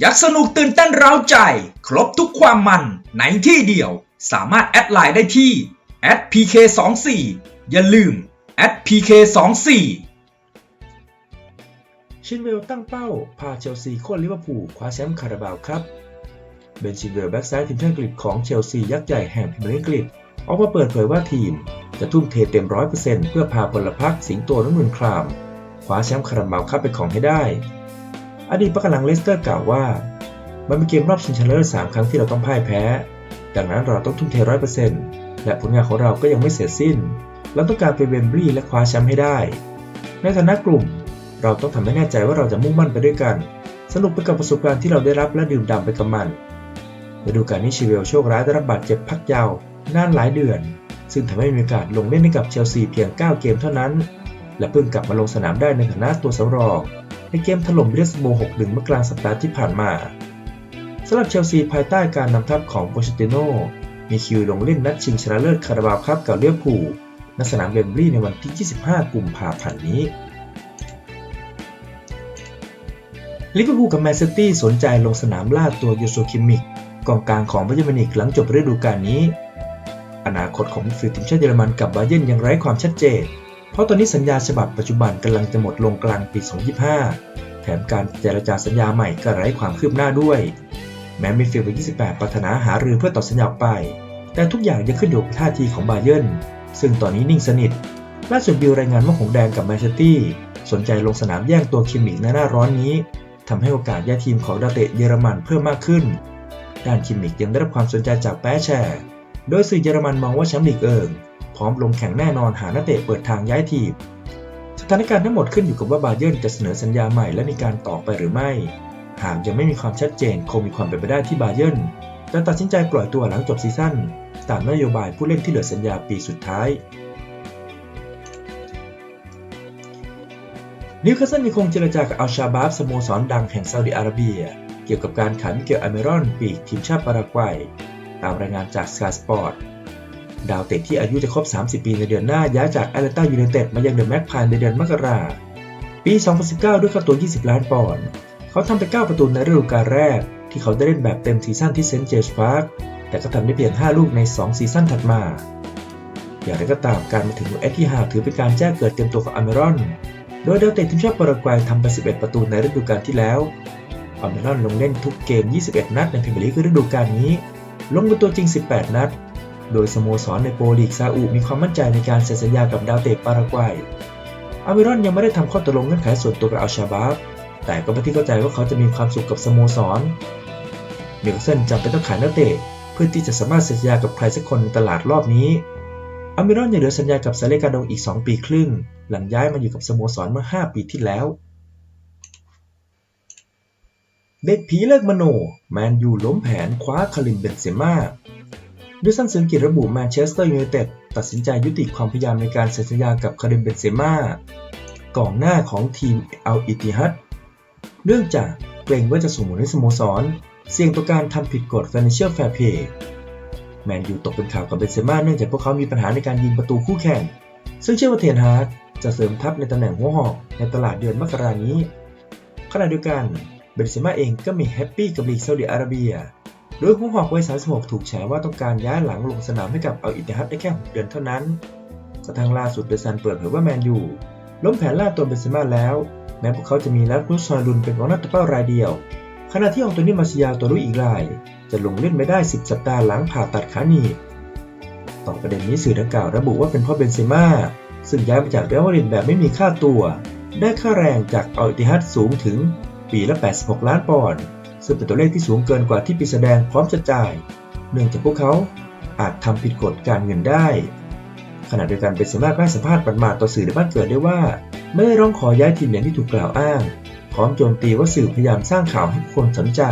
อยากสนุกตื่นเต้นเร้าใจ ครบทุกความมันในที่เดียว สามารถแอดไลน์ได้ที่ @pk24 อย่าลืม @pk24 ชินเวลตั้งเป้า พาเชลซีโค่นลิเวอร์พูลคว้าแชมป์คาราบาวครับเบนชินเวลแบ็กซ้ายทีมชาติอังกฤษของเชลซียักษ์ใหญ่แห่งพรีเมียร์ลีกอังกฤษออกมาเปิดเผยว่าทีม จะทุ่มเทเต็มร้อยเปอร์เซ็นต์เพื่อพาพลพรรคสิงโตน้ำเงินครามคว้าแชมป์คาราบาวครับเป็นของให้ได้ อดีตประกำลังเลสเตอร์กล่าวว่า มันเป็นเกมรอบชิงชนะเลิศสามครั้งที่เราต้องพ่ายแพ้ ดังนั้นเราต้องทุ่มเทร้อยเปอร์เซ็นต์และผลงานของเราก็ยังไม่เสร็จสิ้น เราต้องการไปเวมบลีและคว้าแชมป์ให้ได้ ในฐานะกลุ่ม เราต้องทำให้แน่ใจว่าเราจะมุ่งมั่นไปด้วยกัน สนุกไปกับประสบการณ์ที่เราได้รับและดื่มด่ำไปกับมันฤดูกาลนี้ชิเวลโชคร้ายได้รับบาดเจ็บพักยาวนานหลายเดือน ซึ่งทำให้มีโอกาสลงเล่นให้กับเชลซีเพียง 9 เกมเท่านั้น และเพิ่งกลับมาลงสนามได้ในฐานะตัวสำรอง ในเกมถล่มเรสโบ6-1 เมื่อกลางสัปดาห์ที่ผ่านมาสำหรับเชลซีภายใต้การนำทัพของโปเชติโนมีคิวลงเล่นนัดชิงชนะเลิศคาราบาวครับกับเลียพูณสนามเบมบลีในวันที่ 25 กุมภาพันธ์นี้ลิเวอร์พูลกับแมนซิตี้สนใจลงสนามล่าตัวยูโซคิมมิกกองกลางของบาเยิร์นมินิกหลังจบฤดูกาลนี้ อนาคตของฟิลทีมชาติเยอรมันกับบาเยิร์นยังไร้ความชัดเจน เพราะตอนนี้สัญญาฉบับปัจจุบันกำลังจะหมดลงกลางปี 2025 แถมการเจรจาสัญญาใหม่ก็ไร้ความคืบหน้าด้วย แม้มิดฟิลด์วัย28 ปรารถนาหารือเพื่อต่อสัญญาออกไป แต่ทุกอย่างยังขึ้นอยู่กับท่าทีของบาเยิร์นซึ่งตอนนี้นิ่งสนิทล่าสุดบิลรายงานว่าหงแดงกับแมนซิตี้สนใจลงสนามแย่งตัวคิมมิกในหน้าร้อนนี้ทำให้โอกาสย้ายทีมของดาวเตะเยอรมันเพิ่มมากขึ้น ด้านคิมมิกยังได้รับความสนใจจากแปแชร์ โดยสื่อเยอรมันมองว่าแชมป์ลีกเอิง ร้อมลงแข่งแน่นอนหานักเตะเปิดทางย้ายทีม สถานการณ์ทั้งหมดขึ้นอยู่กับว่าบาเยิร์นจะเสนอสัญญาใหม่และมีการต่อไปหรือไม่ หากยังไม่มีความชัดเจนคงมีความเป็นไปได้ที่บาเยิร์นจะตัดสินใจปล่อยตัวหลังจบซีซั่นตามนโยบายผู้เล่นที่เหลือสัญญาปีสุดท้ายนิวคาสเซิลมีคงเจรจากับอัลชาบาบสโมสรดังแห่งซาอุดิอาระเบีย เกี่ยวกับการขายมิเกลอเมรอนปีกทีมชาติปารากวัย ตามรายงานจากสกายสปอร์ต ดาวเตะที่อายุจะครบ 30 ปีในเดือนหน้า ย้ายจากแอตแลนตายูไนเต็ดมายังเดอะแม็กพายในเดือนมกราปี 2019 ด้วยค่าตัว 20 ล้านปอนด์ เขาทำไป 9 ประตูในฤดูกาลแรก ที่เขาได้เล่นแบบเต็มซีซั่นที่เซนต์เจมส์พาร์ค แต่ก็ทำได้เพียง 5 ลูกใน 2 ซีซั่นถัดมา อย่างไรก็ตามการมาถึงเอทิฮาถือเป็นการแจ้งเกิดเต็มตัวของอเมรอน โดยดาวเตะทีมชาติปารากวัยทำไป 11 ประตูในฤดูกาลที่แล้ว อเมรอนลงเล่นทุกเกม 21 นัดในพรีเมียร์ลีกฤดูกาลนี้ ลงเป็นตัวจริง 18 นัด โดยสโมสรในโปรลีกซาอุมีความมั่นใจในการเซ็นสัญญากับดาวเตะปารากวัย อาเมรอนยังไม่ได้ทำข้อตกลงเงื่อนไขส่วนตัวกับอัลชาบาบแต่ก็เป็นที่เข้าใจว่าเขาจะมีความสุขกับสโมสรมิลเซนจำเป็นต้องขายนักเตะเพื่อที่จะสามารถเซ็นสัญญากับใครสักคนในตลาดรอบนี้ อามิรอนยังเหลือสัญญากับซาเลกาโดงอีก 2 ปีครึ่ง หลังย้ายมาอยู่กับสโมสรเมื่อ 5 ปีที่แล้ว เด็กผีเลิกมโน แมนยูล้มแผนคว้าคาริมเบนเซม่า ด้วยสั้นเสือกิจระบุแมนเชสเตอร์ยูไนเต็ดตัดสินใจยุติความพยายามในการเซ็นสัญญากับคาริมเบนเซม่ากองหน้าของทีมอัลอิติฮัดเนื่องจากเกรงว่าจะส่งผลให้สโมสร เสี่ยงต่อการทำผิดกฎ Financial Fair Play แมนยูตกเป็นข่าวกับเบนเซม่าเนื่องจากพวกเขามีปัญหาในการยิงประตูคู่แข่ง ซึ่งเชื่อว่าเทนฮาร์ดจะเสริมทัพในตำแหน่งหัวหอกในตลาดเดือนมกรานี้ขณะเดียวกันเบนเซม่าเองก็มีแฮปปี้กับลีกซาอุดิอาระเบีย โดยหัวหอกวัย36 ถูกแฉว่าต้องการย้ายหลังลงสนามให้กับอัลอิตติฮัดได้แค่ 6 เดือนเท่านั้นกระทั่งล่าสุดเดอะซันเปิดเผยว่าแมนยูล้มแผนล่าตัวเบนเซม่าแล้ว แม้พวกเขาจะมีลัดรุสซอยลุนเป็นกองหน้าตัวเป้ารายเดียว ขณะที่องโตนี่มาซิยาตัวรุ่อีกราย จะลงเล่นไม่ได้ 10 สัปดาห์หลังผ่าตัดขาหนีบต่อประเด็นนี้สื่อดังกล่าวระบุว่าเป็นเพราะเบนเซม่าซึ่งย้ายมาจากเรอัลมาดริดแบบไม่มีค่าตัว ได้ค่าแรงจากอัลอิตติฮัดสูงถึงปีละ 86 ล้านปอนด์ ซึ่งเป็นตัวเลขที่สูงเกินกว่าที่ปีแสดงพร้อมจะจ่าย เนื่องจากพวกเขาอาจทำผิดกฎการเงินได้ ขณะเดียวกันเป็นสามาก็ให้สัมภาษณ์ปันมาต่อสื่อในบ้านเกิดได้ว่า ไม่ได้ร้องขอย้ายทีมอย่างที่ถูกกล่าวอ้าง พร้อมโจมตีว่าสื่อพยายามสร้างข่าวให้คนสนใจ